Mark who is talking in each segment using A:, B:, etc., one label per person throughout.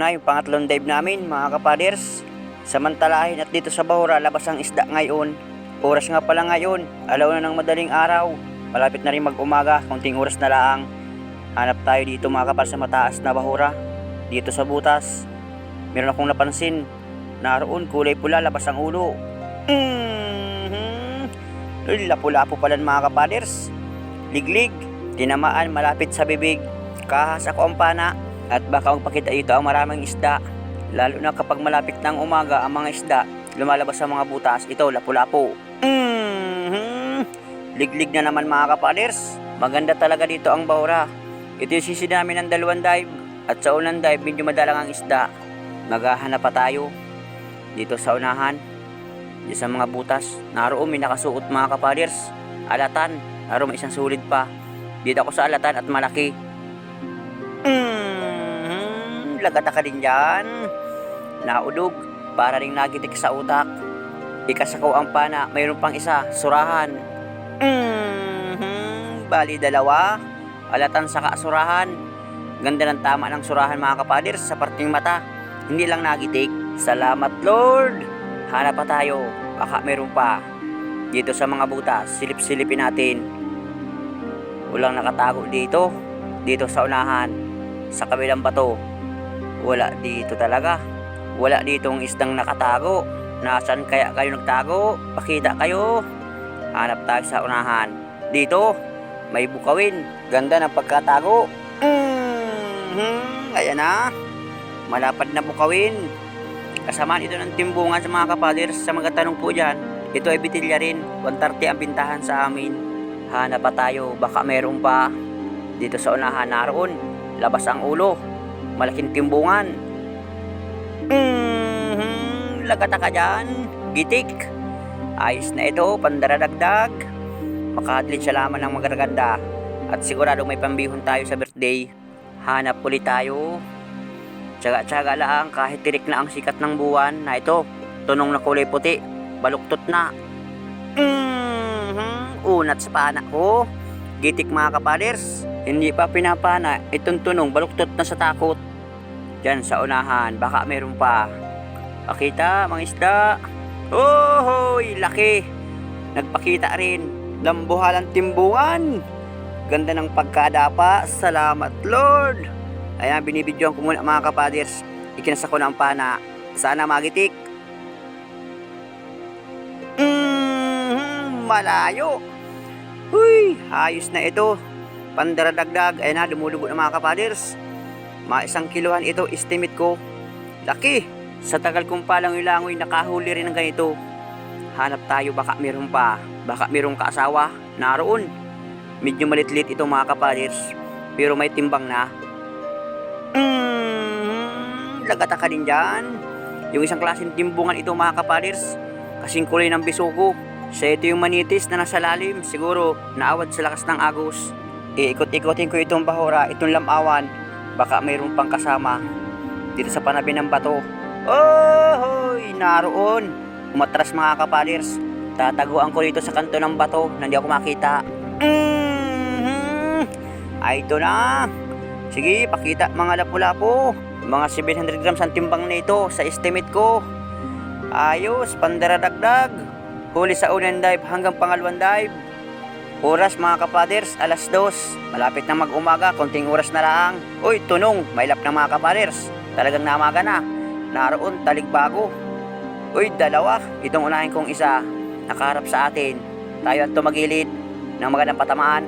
A: na yung pangatlong dive namin mga kapaders. Samantalahin at dito sa Bahura labas ang isda ngayon. Oras nga pala ngayon, alaw na ng madaling araw. Malapit na rin mag-umaga, konting oras na lang. Hanap tayo dito mga kapal sa mataas na Bahura. Dito sa butas. Meron akong napansin. Naroon kulay pula labas ang ulo. Mhm. Uy, Lapu-lapu pala mga kapaders. Liglig, tinamaan malapit sa bibig. Kahas ako ang pana at baka magpakita dito ang maraming isda. Lalo na kapag malapit ng umaga ang mga isda, lumalabas sa mga butas. Ito, lapu-lapu. Mhm. Liglig na naman mga kapaders. Maganda talaga dito ang Baura. Ito yung sisi namin ng dalawang dive. At sa unang dive, medyo madalang ang isda. Maghahanap pa tayo. Dito sa unahan. Dito sa mga butas. Naroon may nakasuot mga kapaders. Alatan. Naroon may isang sulit pa. Dito ako sa alatan at malaki. Mm, lagata ka din dyan. Naudog. Para ring nagitik sa utak. Ikasakaw ang pana. Mayroon pang isa. Surahan. Mm, bali dalawa. Alatan sa kasurahan. Ganda ng tama ng surahan mga kapaders sa parting mata. Hindi lang nagitik. Salamat Lord. Hanap pa tayo. Baka meron pa. Dito sa mga butas, silip-silipin natin. Walang nakatago dito. Dito sa unahan. Sa kabilang bato. Wala dito talaga. Wala ditong isdang nakatago. Nasaan kaya kayo nagtago? Pakita kayo. Hanap tayo sa unahan. Dito, may bukawin. Ganda ng pagkatago. Mhm, Ayan na. Malapad na bukawin. Kasamaan ito ng timbungan sa mga kapaders sa mga tanong po dyan. Ito ay bitilya rin. 130 ang bintahan sa amin. Hanap pa tayo. Baka meron pa. Dito sa unahan naroon. Labas ang ulo. Malaking timbungan. Mhm, Lagata ka dyan. Gitik. Ayos na ito. Pandaradagdag. Makadlin siya laman ng magaganda. At sigurado may pambihon tayo sa birthday. Hanap ulit tayo. Tsaga-tsaga lang kahit tirik na ang sikat ng buwan na ito. Tunong na kulay puti. Baluktot na. Mhm, Unat sa pana ko. Gitik mga kapaders. Hindi pa pinapana. Itong tunong baluktot na sa takot. Diyan sa unahan. Baka meron pa. Pakita mga isda. Ohoy, laki. Nagpakita rin. Lambuhalang timbungan. Ganda ng pagkadapa. Salamat Lord. Ayan, binibidyoan ko muna mga kapaders. Ikinasa ko na ang pana. Sana magitik. Mm, malayo. Huy, ayos na ito. Pandaradagdag. Ayan na, dumulubo na mga kapaders. Mga isang kiluhan ito, estimate ko. Laki. Sa tagal kong palang ilangoy, nakahuli rin ng ganito. Hanap tayo, baka meron pa. Baka merong kaasawa. Naroon. Medyo malitlit ito mga kapaders. Pero may timbang na. Mm, lagata ka din dyan. Yung isang klaseng timbungan ito mga kapaders. Kasing kulay ng bisuko. Sa ito yung manitis na nasa lalim. Siguro naawad sa lakas ng agos. Iikot-ikotin ko itong bahura, itong lamawan. Baka mayroon pang kasama. Dito sa panabi ng bato. Ohoy! Naroon. Umatras mga kapaders. Tataguan ko dito sa kanto ng bato na hindi ako makita. Mhm. Ay, ito na. Sige, pakita mga lapu-lapu. Mga 700 grams ang timbang nito sa estimate ko. Ayos, pandaradagdag. Huli sa unang dive hanggang pangalawang dive. Oras mga kapaders, alas dos. Malapit na mag-umaga, konting oras na lang. Uy, tunong, may lap na mga kapaders. Talagang namaga na. Naroon, taligbago. Uy, dalawa. Itong unahin kong isa, nakaharap sa atin. Tayo ang tumagilid ng magandang patamaan.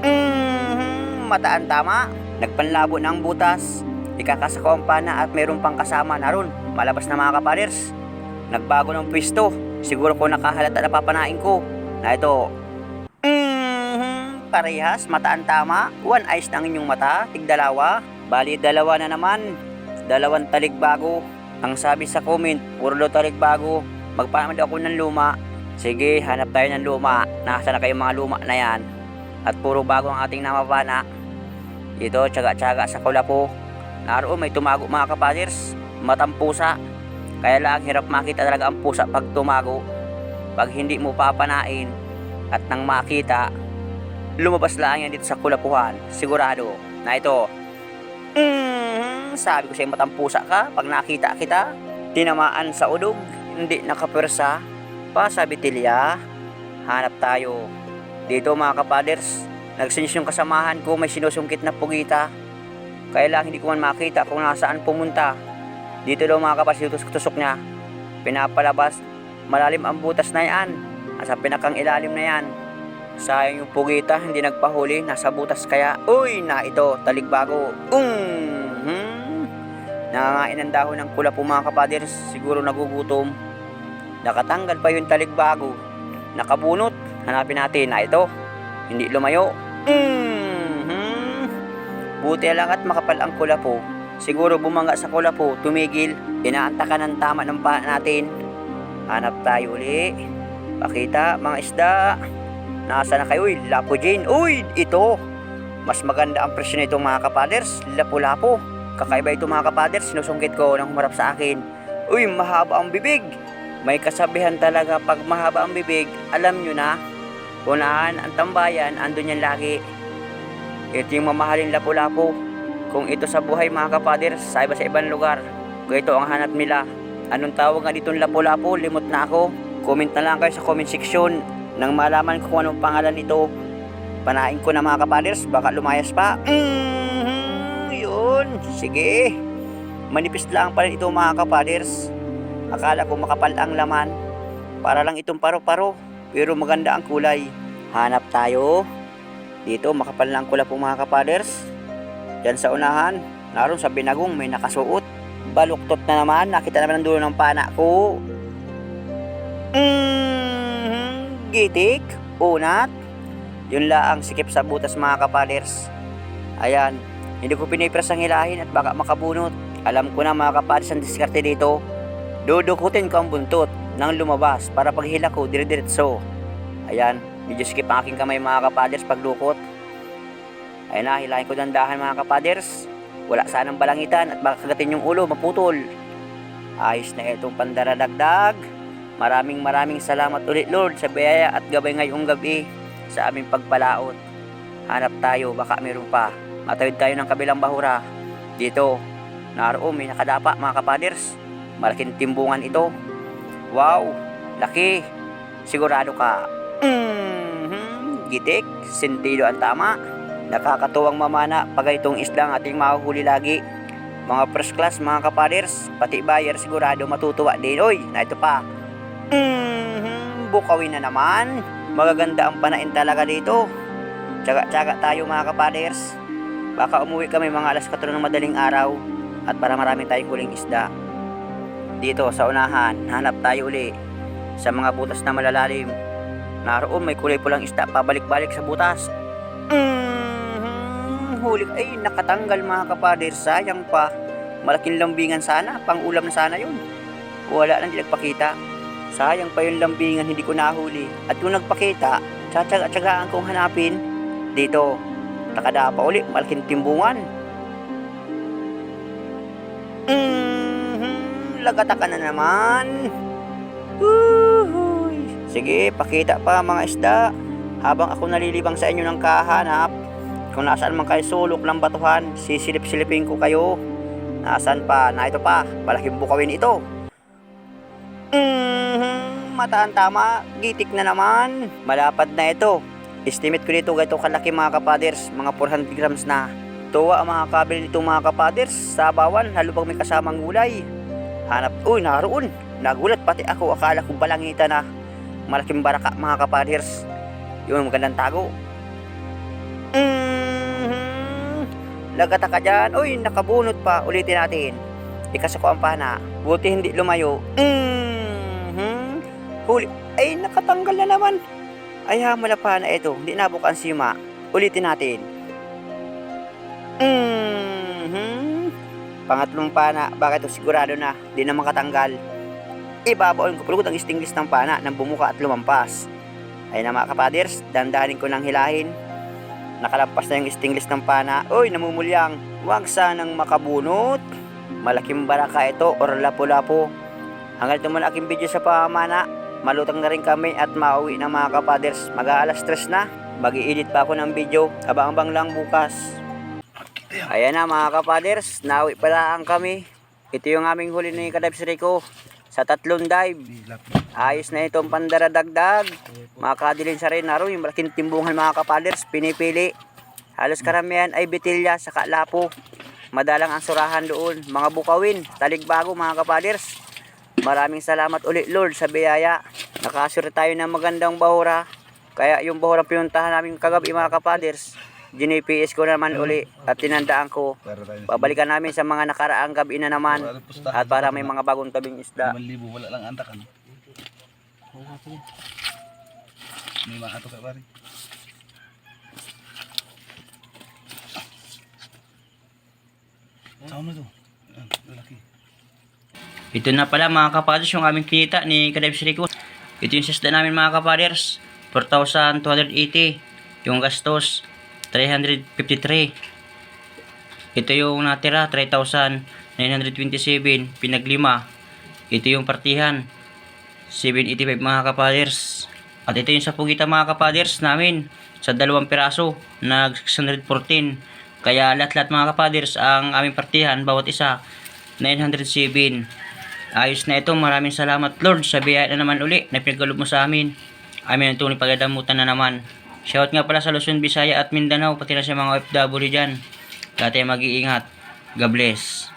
A: Mhm, mataan tama. Nagpanlabo ng butas. Ikakasako ang pana at mayroon pang kasama na ron. Malabas na mga kapaders. Nagbago ng pwesto. Siguro ko nakahalata na papanain ko. Na ito. Mhm, parehas, mataan tama. One eyes ang inyong mata. Tigdalawa. Bali, dalawa na naman. Dalawang taligbago. Ang sabi sa comment, puro daw taligbago. Magpanamad ako ng luma. Sige, hanap tayo ng luma. Nasa na kayong mga luma na yan. At puro bago ang ating namapana. Ito, tsaga-tsaga sa kulapo. Naroon may tumago mga kapaders. Matang pusa. Kaya lang hirap makita talaga ang pusa pag tumago. Pag hindi mo papanain at nang makita, lumabas lang yan dito sa kulapuhan. Sigurado na ito. Mm, sabi ko sa'yo matampusa ka pag nakita kita. Tinamaan sa udog, hindi nakapwersa. Pa, sabi Tilya, hanap tayo. Dito mga kapaders, nagsinis yung kasamahan ko may sinusungkit na pugita. Kaya lang hindi ko man makita kung nasaan pumunta. Dito daw mga kapaders, tusok niya. Pinapalabas, malalim ang butas na yan. Nasa pinakang ilalim na yan. Sayang yung pugita, hindi nagpahuli, nasa butas kaya. Uy, na ito, taligbago. Mm-hmm. Nangangain ang dahon ng kula po mga kapaders, siguro nagugutom. Nakatanggal pa yung taligbago. Nakabunot, hanapin natin na ito. Hindi lumayo. Mm-hmm. Buti lang at makapal ang kula po. Siguro bumangga sa kula po, tumigil. Inaantakan ng tama ng pa natin. Hanap tayo uli. Pakita, mga isda. Nasa na kayo? Uy, Lapo Jane. Uy, ito. Mas maganda ang presyo nito mga kapaders. Lapo-lapo. Kakaiba ito mga kapaders. Sinusungkit ko nang humarap sa akin. Uy, mahaba ang bibig. May kasabihan talaga pag mahaba ang bibig, alam nyo na. Unahan ang tambayan, andun yan lagi. Ito yung mamahaling lapo-lapo. Kung ito sa buhay mga kapaders, sa iba sa ibang lugar. Kung ito ang hanap nila. Anong tawag nga ditong lapo-lapo? Limot na ako. Comment na lang kayo sa comment section nang malaman ko kung anong pangalan nito. Panain ko na mga kapaders, baka lumayas pa. Mm, yun, sige. Manipis lang pala ito mga kapaders. Akala ko makapal ang laman. Para lang itong paro-paro, pero maganda ang kulay. Hanap tayo. Dito, makapal lang kula po mga kapaders. Diyan sa unahan, naroon sa binagong may nakasuot. Baluktot na naman, nakita naman ang dulo ng pana ko. Mm, gitik, unat. Yun la ang sikip sa butas mga kapaders. Ayan, hindi ko pinipres ang hilahin at baka makabunot. Alam ko na mga kapaders ang diskarte dito. Dudukutin ko ang buntot nang lumabas para paghila ko dire-diretso. Ayan, medyo skip ang aking kamay mga kapaders pagdukot. Ayan na, hilahin ko dandahan mga kapaders. Wala sanang balangitan at baka kagatin yung ulo, maputol. Ayos na itong pandaradagdag. Maraming maraming salamat ulit Lord sa biyaya at gabay ngayong gabi sa aming pagpalaot. Hanap tayo, baka meron pa. Matawid tayo ng kabilang bahura. Dito, naroon may nakadapa mga kapaders. Malaking timbungan ito. Wow, laki. Sigurado ka. Mm-hmm. Gitik, sentido ang tama. Nakakatuwang mamana pag itong isda ang ating mahuhuli lagi. Mga first class, mga kapaders, pati buyer sigurado matutuwa din. Oy, na ito pa. Mm-hmm. Bukawin na naman. Magaganda ang panain talaga dito. Tsaga-tsaga tayo mga kapaders. Baka umuwi kami mga alas 4 ng madaling araw at para marami tayong huling isda. Dito sa unahan, hanap tayo uli sa mga butas na malalalim. Naroon may kulay pulang isda pabalik-balik sa butas. Mm-hmm. Huli ay nakatanggal mga kapaders, sayang pa. Malaking lambingan sana, pang ulam na sana yun. Wala nang nagpakita. Sayang pa yung lambingan, hindi ko nahuli. At kung nagpakita, tsatsaga-tsagaan kong hanapin. Dito, nakadapa uli, malaking timbungan. Mm-hmm. Lagata ka na naman. Uhuy. Sige, pakita pa mga isda. Habang ako nalilibang sa inyo ng kahanap, kung nasaan man kayo sulok ng batuhan, sisilip-silipin ko kayo. Nasaan pa? Na ito pa, malaking bukawin ito. Mm-hmm. Mataan tama, gitik na naman. Malapad na ito. Estimate ko dito ganito kalaki mga kapaders, mga 400 grams na. Tuwa ang mga kabel nito mga kapaders, sa bawan, lalo pag may kasamang gulay. Hanap, uy, naroon. Nagulat pati ako, akala ko balangita na. Malaking baraka mga kapaders. Yun, magandang tago. Mm-hmm. Lagata ka dyan. Uy, nakabunot pa. Ulitin natin. Ikas ako ang pana. Buti hindi lumayo. Mm-hmm. Huli. Ay, nakatanggal na naman. Ay, hamala pa na ito. Hindi nabuk ang sima. Ulitin natin. Mm-hmm. Pangatlong pana. Bakit ito sigurado na? Di na makatanggal. Ibabaon ko pulot ang istinglis ng pana nang bumuka at lumampas. Ay na mga kapaders, dandahanin ko ng hilahin. Nakalampas na yung stinglis ng pana. Uy, namumulyang. Huwag sanang makabunot. Malaking baraka ito or lapo-lapo. Hanggang ito muna aking video sa pamana. Malutang na rin kami at mauwi na mga kapaders. Mag-aalas stress na. mag edit pa ako ng video. Abang-abang lang bukas. Ayan na mga kapaders, nawi pala ang kami. Ito yung aming huli ni Kadabs Rico sa tatlong dive. Ayos na itong pandaradagdag. Mga kadilin sa rin naroon, yung malaking timbungan mga kapaders, pinipili. Halos karamihan ay bitilya sa kalapo. Madalang ang surahan doon. Mga bukawin, taligbago mga kapaders. Maraming salamat ulit Lord sa biyaya. Nakasure tayo ng magandang bahura. Kaya yung bahura pinuntahan namin kagabi mga kapaders, GNPS ko naman uli at tinandaan ko. Babalikan namin sa mga nakaraang gabi na naman at para may mga bagong tabing isda.
B: 5,000 wala lang antak ano. May mga ato ka pare. Saan na to? Lalaki.
C: Ito na pala mga kapaders yung aming kinita ni Kadebs Rico. Ito yung sisda namin mga kapaders. 4,280. Yung gastos, 353. Ito yung natira, 3,927. Pinaglima. Ito yung partihan, 785 mga kapaders. At ito yung sa pugita mga kapaders namin sa dalawang piraso, nag 614. Kaya lahat-lahat mga kapaders ang aming partihan, bawat isa, 907. Ayos na ito. Maraming salamat Lord sa biyaya na naman uli na pinagkalob mo sa amin. Amin ang tunay pagdadamutan na naman. Shout nga pala sa Luzon, Visaya at Mindanao pati na sa mga OFW dyan. Dati mag-iingat. God bless.